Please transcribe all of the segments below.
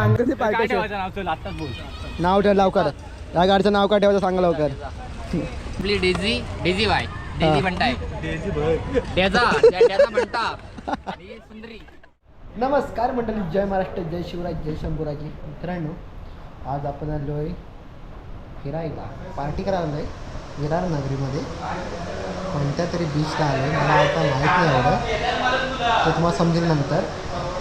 अंगाचे काय पार्टी ठेवायचं नाव चल आत्ताच बोल. नाव ठेव लवकर. या गाडीचं नाव काय ठेवायचं सांगा लवकर. आपली डेझी डेझी बाय. हा. डेझी म्हणताय. त्याचा त्याचा म्हणता आणि सुंदरी. नमस्कार मंडळी जय महाराष्ट्र जय शिवराज जय शंभूराजी. मित्रांनो आज आपण आलो आहे फिरायला. पार्टी करायला आहे विरार नगरीमध्ये. कोणत्या तरी बीचला आलो आहे मला आता माहीत नाही एवढं. ते तुम्हाला समजेल नंतर.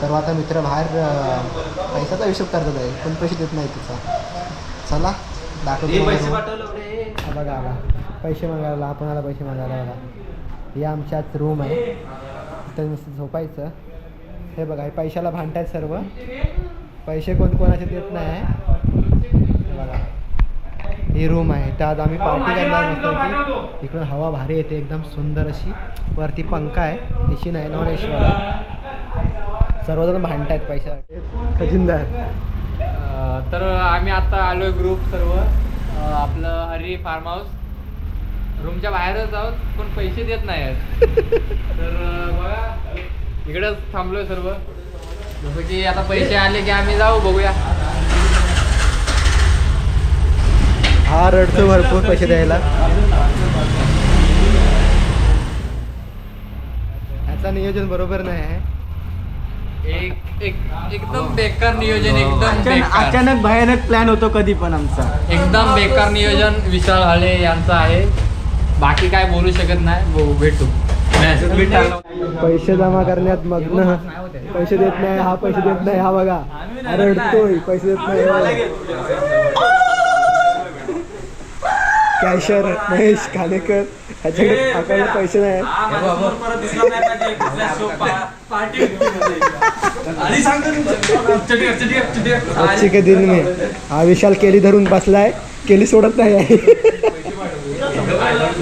सर्व आता मित्र बाहेर अं, पैशाचा हिशोब करतात आहे पण पैसे देत नाही तिचा. चला दाखवतो. हा बघा आला पैसे मागायला आपण आला पैसे मागायला बघा. ही आमच्यात रूम आहे. तिथं नुसतं झोपायचं. हे बघा हे पैशाला भांडतायत सर्व. पैसे कोण कोणाचे देत नाही. हे बघा. ही रूम आहे. तर आज आम्ही पार्टी करणार मस्त इकडून हवा भारी येते एकदम सुंदर अशी. वरती पंखा आहे. एशी नाही नॉन एशी सर्वजण भांडतायत पैशासाठी. अं, तर आम्ही आता आलोय ग्रुप सर्व. आपलं हरी फार्म हाऊस रूमच्या बाहेरच आहोत पण पैसे देत नाही आहेत. तर बघा इकडेच थांबलोय सर्व. जसं की आता पैसे आले की आम्ही जाऊ बघूया. हा रडतो भरपूर पैसे द्यायला. ह्याचं नियोजन बरोबर नाही आहे. एक एक एकदम बेकार नियोजन एकदम बेकार. अचानक भयानक प्लॅन होतो कधी पण आमचा. एकदम बेकार नियोजन विशाल हाळे यांचं आहे. बाकी काय बोलू शकत नाही भाऊ भेटू. मेसेज बी टाकला. पैसे जमा करण्यात मग्न. पैसे देत नाही हा पैसे देत नाही हा बघा. हा रडतोय पैसे देत नाही कॅशर महेश खानेकर ह्याच्याकडे पैसे नाही. आजची के दिन में. हा विशाल केली धरून बसलाय. केली सोडत नाही आहे.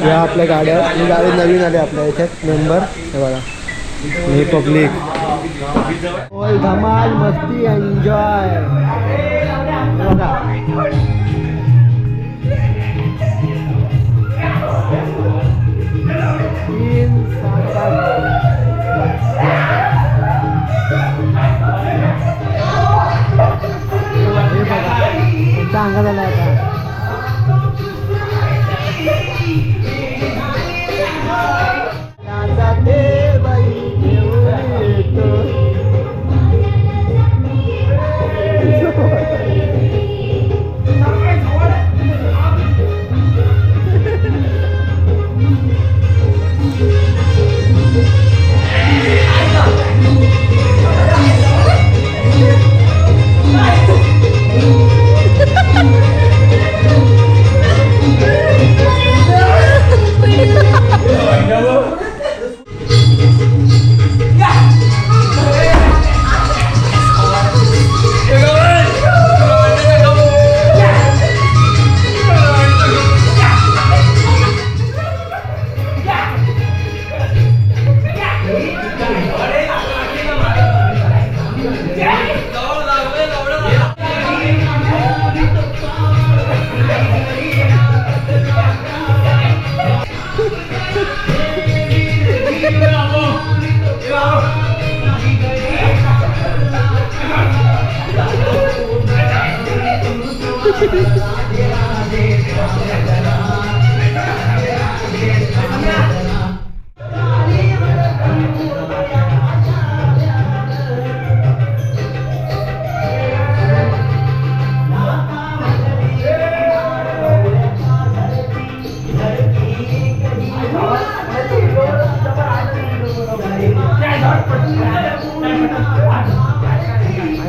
या आपल्या गाड्या. ही गाडी नवीन आली आपल्या याच्यात मेंबर हे बघा. हे पब्लिक धमाल मस्ती एन्जॉय बघा. तुमच्या अंगात आला आता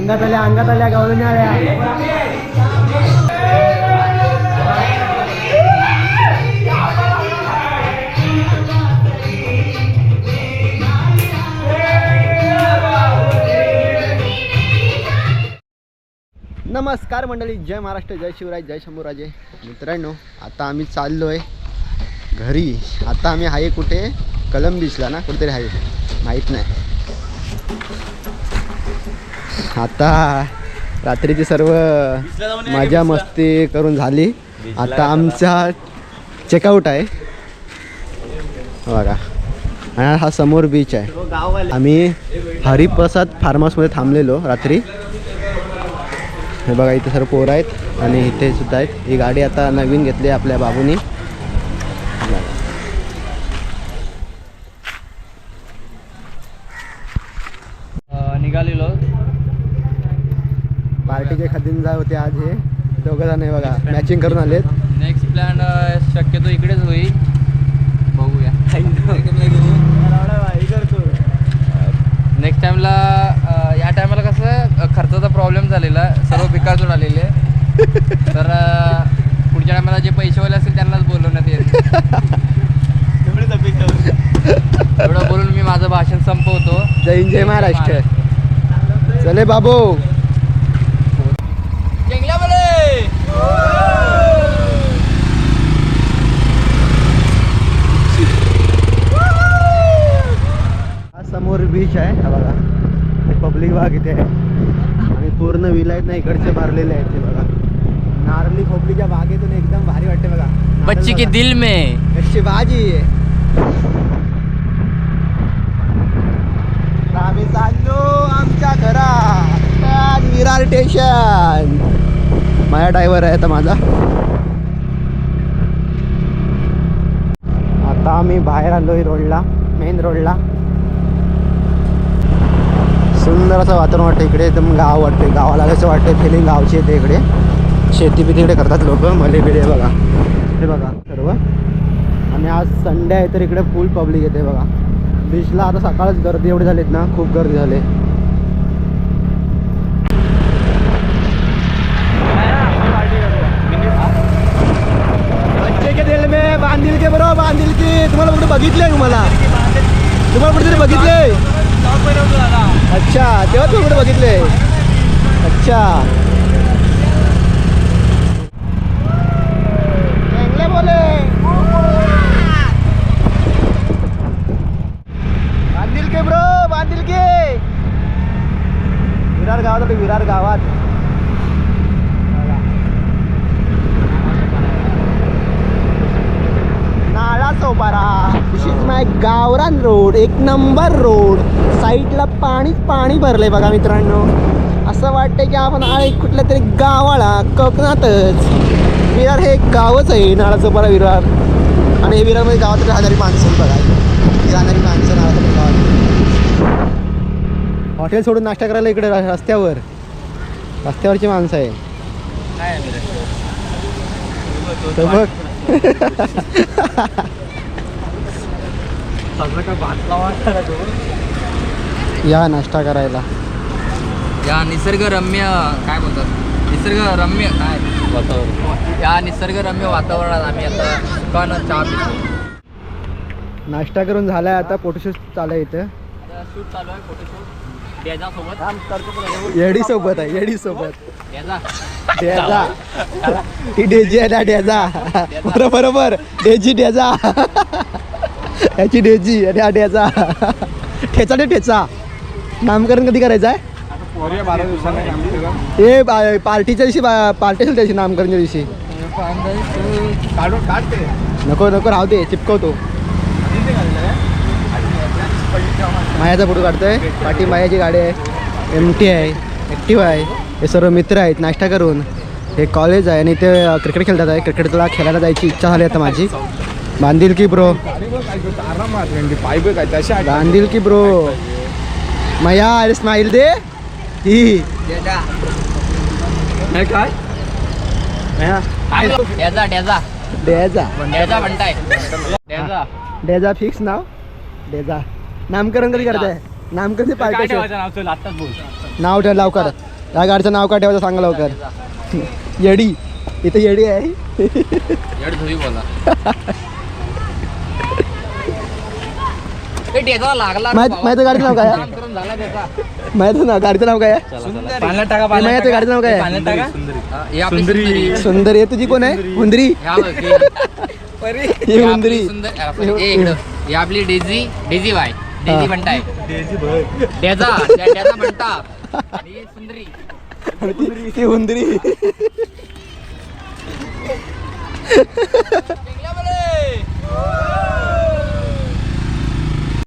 अंगात आल्या अंगात आल्या गावून आल्या नमस्कार मंडळी जय महाराष्ट्र जय शिवराज जय शंभूराजे. मित्रांनो आता आम्ही चाललो आहे घरी. आता आम्ही आहे कुठे? कलम बीचला ना कुठेतरी आहे माहीत नाही. आता रात्रीची सर्व मजा मस्ती करून झाली. आता आमचा चेकआउट आहे. बघा. आणि हा समोर बीच आहे. आम्ही हरिप्रसाद फार्म हाऊसमध्ये थांबलेलो रात्री. हे बघा इथे सर्व पोरं आहेत आणि इथे सुद्धा आहेत. ही गाडी आता नवीन घेतली आहे आपल्या बाबूनी. निघालेलो. पार्टीचे खदिंजा होते आज हे. दोघं जण आहे बघा मॅचिंग करून आलेत. नेक्स्ट प्लॅन शक्यतो इकडेच होईल. बघूया. नेक्स्ट टाइमला या टायमाला कसं खर्चाचा प्रॉब्लेम झालेला. सर्व पिकातून आलेले. तर पुढच्या टायमाला जे पैसेवाले असतील त्यांनाच बोलवण्यात येईल. एवढं बोलून मी माझं भाषण संपवतो. जय हिंद जय महाराष्ट्र. चले बाबू हा समोर बीच आहे हा बघा बाग इथे आहे. आणि पूर्ण विला आहेत ना इकडचे भरलेले आहेत ते बघा. नारळी खोपलीच्या बागेतून एकदम भारी वाटते बघा. बच्ची के. दिल में. आहे आम्ही चाललो आमच्या घरात विरार स्टेशन माझा ड्रायव्हर आहे आता माझा. आता आम्ही बाहेर आलोय रोडला मेन रोडला सुंदर असं वातावरण वाटतं इकडे एकदम गाव वाटते गावाला कसं वाटतं फिलिंग गावची येते इकडे. शेती बी तिकडे करतात लोक मले बिडे बघा. हे बघा सर्व. आणि आज संडे आहे तर इकडे फुल पब्लिक येते बघा. बीचला आता सकाळच गर्दी एवढी झालीत ना खूप गर्दी झाली. बांधील के बरोबर बांधील की. तुम्हाला कुठे बघितलंय तुम्हाला तुम्हाला कुठेतरी बघितलंय? अच्छा तेव्हा तुम्ही कुठे बघितले अच्छा चांगले बोले बांधील के ब्रो बांधील के विरार गावात आलो, विरार गावात नाळा चौपारा माय गावरान रोड एक नंबर रोड. साईडला पाणीच पाणी भरलंय बघा मित्रांनो. असं वाटतंय की आपण आहे कुठल्या तरी गावाला कोकणातच. विरार हे एक गावच आहे नाळा चौपारा विरार. आणि हे विरारमध्ये गावात राहणारी माणसं बघा. राहणारी माणसं नाळा चौपारा गावात हॉटेल सोडून नाश्ता करायला इकडे रस्त्यावर. रस्त्यावरची माणसं आहे. तर बघ. या नाश्ता करायला. या निसर्गरम्य काय बोलतात? निसर्गरम्य काय? वातावरण. या निसर्गरम्य वातावरणात आम्ही आता दुकान चहा पितो. नाश्ता करून झालाय आता फोटोशूट चालू आहे इथं. शूट चालू आहे फोटोशूट. डेजा सोबत. येडी सोबत आहे येडी सोबत. डेजा डेजा ती डेजी आहे ना डेजा बरोबर बरोबर. डेजी डेजा याची डेजी आणि हा ठेचा ते ठेचा. नामकरण कधी करायचं आहे? ए पार्टीच्या दिवशी बा- पार्टी असेल त्याची नामकरणच्या दिवशी. नको नको राहू दे चिपकवतो. मायाचा फोटो काढतोय. पाठी मायाची गाडी आहे. एम टी आहे ॲक्टिव्ह आहे. हे सर्व मित्र आहेत नाश्ता करून. हे कॉलेज आहे आणि ते क्रिकेट खेळतात आहे. क्रिकेटला खेळायला जायची इच्छा झाली आता माझी. बांधील की ब्रो? बांधील की ब्रो. मया अरे स्माईल दे. ही. काय? डेजा डेजा. डेजा. डेजा म्हणताय. डेजा. डेजा फिक्स नाव? डेजा. नामकरण कधी करताय? नामकरण पार्टी नाव ठेव लवकर. या गाडीचं नाव काय ठेवायचं सांगा लवकर. येडी. इथे येडी आहे एवढी धुरी बोला ए, डेजा लागला माहीत गाडीचं नाव काय. माहिती ना गाडीचं नाव काय माहिती गाडीचं नाव काय सुंदरी. तुझी कोण आहे? हुंदरी? हे- हुंदरी आपली सुंदर- अ, sorry, हे इकडं. आपली डेझी डेझी बाय. हा. डेझी म्हणताय. डेझा ही सुंदरी. ती- हुंदरी.